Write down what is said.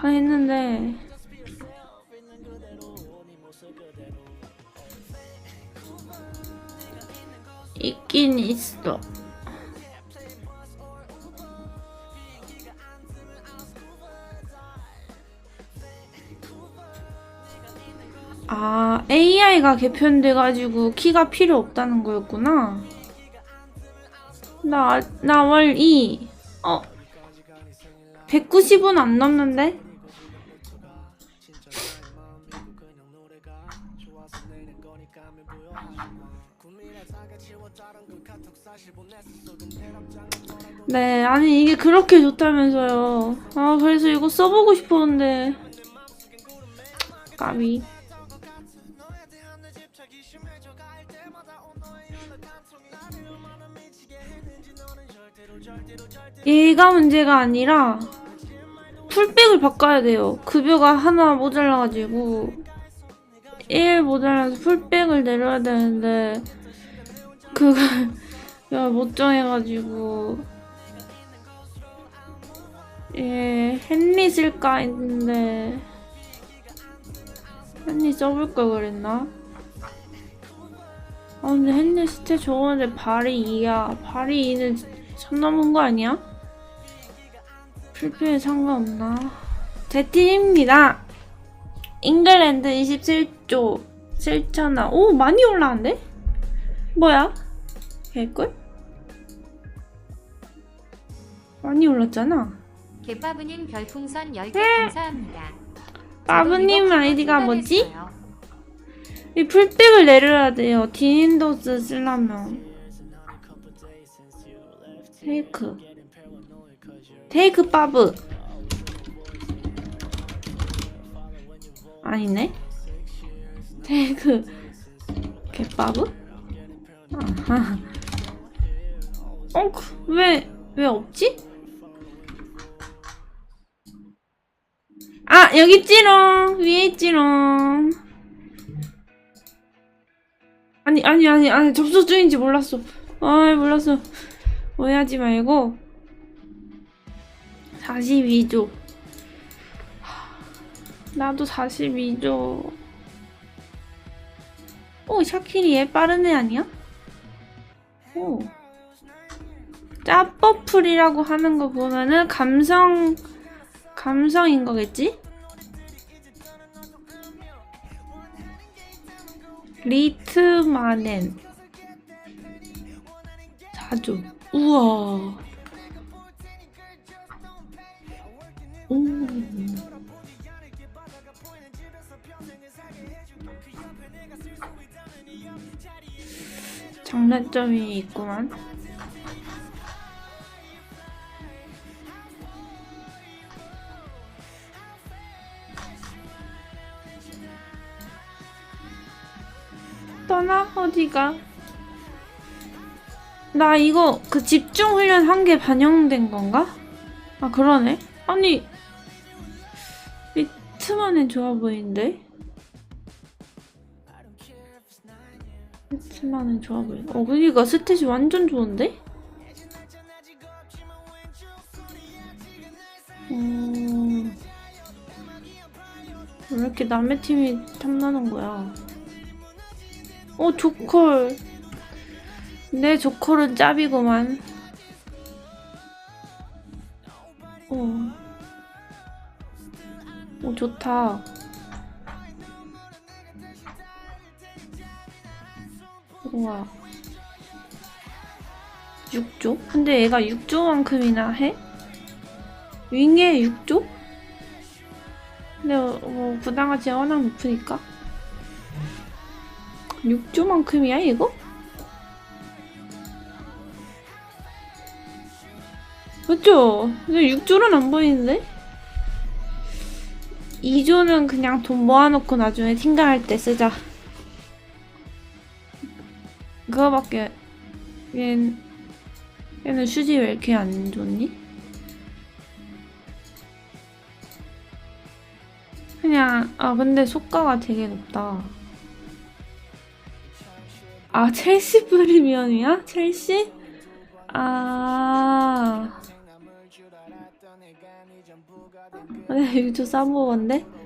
다 했는데 있긴 있어. 아, AI가 개편돼가지고 키가 필요 없다는 거였구나. 나, 나월 2. 어? 190은 안 넘는데? 네, 아니 이게 그렇게 좋다면서요. 아, 그래서 이거 써보고 싶었는데. 까비. 얘가 문제가 아니라 풀백을 바꿔야 돼요. 급여가 하나 모자라가지고 1 모자라서 풀백을 내려야 되는데 그걸 못 정해가지고 예 헨리 쓸까 했는데 헨리 써볼 걸 그랬나? 아 근데 헨리 스탯 좋은데 발이 2야 발이 2는 선 넘은 거 아니야? 풀표에 상관없나? 제 팀입니다. 잉글랜드 27조 7천원. 오 많이 올라왔는데? 뭐야? 개꿀? 많이 올랐잖아. 개빠브님 별풍선 10개 네. 감사합니다. 이거 아이디가 뭐지? 이 풀백을 내려야 돼요. 디닌도스 쓰려면. 테이크. 테이크 빠브. 아니네. 테이크. 개빠브? 아하. 어, 그- 왜, 왜 없지? 아, 여기 있지롱. 위에 있지롱. 아니 아니 아니 아니 접속 중인지 몰랐어. 아 몰랐어. 오해하지 말고 42조. 나도 42조. 오 샤키리 얘 빠른 애 아니야? 오. 짜퍼풀이라고 하는 거 보면은 감성 감성인 거겠지? 리트마넨 4조 우와 오 장단점이 있구만 떠나 어디가? 나 이거 그 집중 훈련 한 게 반영된 건가? 아 그러네. 아니 비트만은 좋아 보이는데? 비트만은 좋아 보이. 어 그니까 스탯이 완전 좋은데? 음... 왜 이렇게 남의 팀이 탐나는 거야? 어, 조컬. 내 조컬은 짭이구만. 어. 오, 좋다. 우와. 6조? 근데 얘가 6조만큼이나 해? 윙에 6조? 근데 뭐 부당하지 워낙 높으니까 6조만큼이야 이거? 맞죠? 근데 6조는 안 보이는데? 2조는 그냥 돈 모아놓고 나중에 팀가할 때 쓰자 그거밖에 얘는 얘는 수지 왜 이렇게 안 좋니? 그냥 아 근데 속가가 되게 높다 아, 첼시 프리미엄이야? 첼시? 아. 아, 이거 저 싸먹었는데?